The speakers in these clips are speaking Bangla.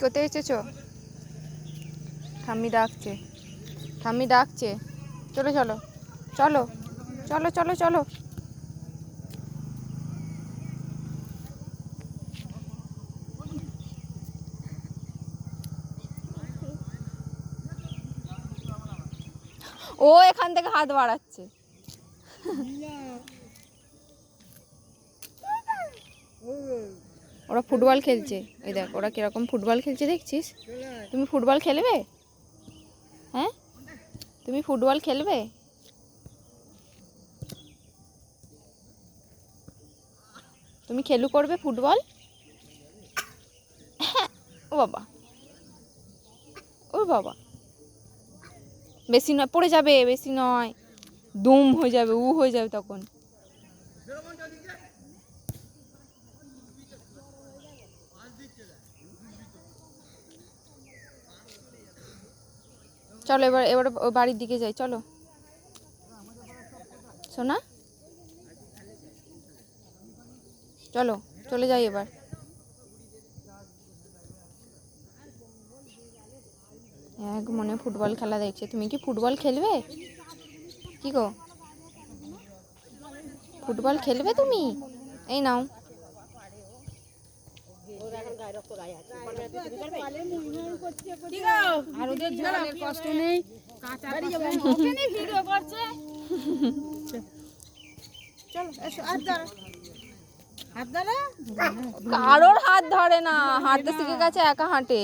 কোথায় এসেছ? ঠাম্মি ডাকছে। ঠাম্মি ডাকছে। চলো চলো চলো চলো চলো চলো। ও এখান থেকে হাত বাড়াচ্ছে। ওরা ফুটবল খেলছে। এই দেখ, ওরা কীরকম ফুটবল খেলছে দেখছিস? তুমি ফুটবল খেলবে? হ্যাঁ? তুমি ফুটবল খেলবে? তুমি খেলু করবে ফুটবল? ও বাবা। ও বাবা। বেশি নয়, পড়ে যাবে, বেশি নয়। দুম হয়ে যাবে, উ হয়ে যাবে তখন। চলো এবার এবার বাড়ির দিকে যাই, চলো। সোনা? চলো, চলে যাই এবার। এক মনে ফুটবল খেলা দেখছে। তুমি কি ফুটবল খেলবে? কি গো? ফুটবল খেলবে তুমি? এই নাও। কারোর হাত ধরে না হাঁটতে শিখে গেছে একা হাঁটে।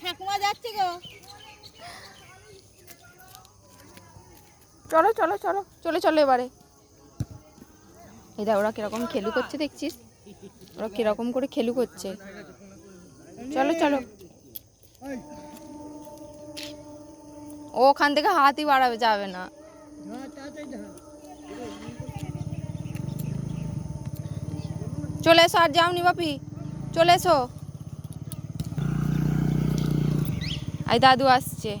ঠাকুমা যাচ্ছে গো। চলো চলো চলো। চলে, চলো এবারে। এই দেখ, ওরা কীরকম খেলু করছে, দেখছিস? ওরা কীরকম করে খেলু করছে। চলো চলো। ও ওখান থেকে হাতই বাড়াবে যাবে না। চলে এসো, আর যাওনি বাপি। চলে এসো। এই দাদু আসছে।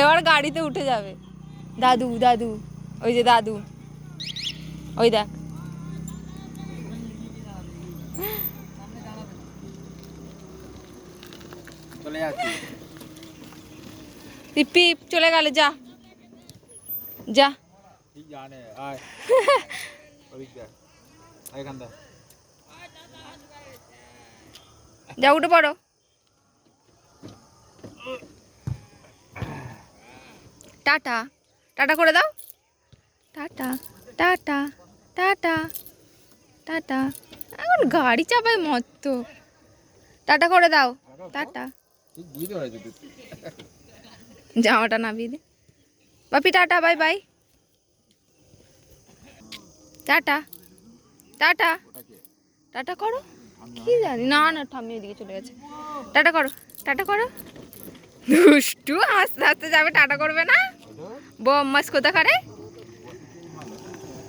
এবার গাড়িতে উঠে যাবে। দাদু দাদু ওই যে দাদু। ওই দেখ। চলে যাচ্ছি। পিপি চলে গেল যা। যা। জানে আয়। যা উঠে পড়ো। টাটা। টাটা করে দাও। টাটা টাটা টাটা টাটা। এখন গাড়ি চাপায় মত টাটা করে দাও। টাটা। জামাটা নামিয়ে দে। বাপি tata bye bye. Tata tata. Tata করো। কি জানি। না না ঠাম্মি এদিকে চলে গেছে। টাটা করো টাটা করো। দুষ্টু আস্তে আস্তে যাবে টাটা করবে না। બહુ મસ્ત કૂદા કરે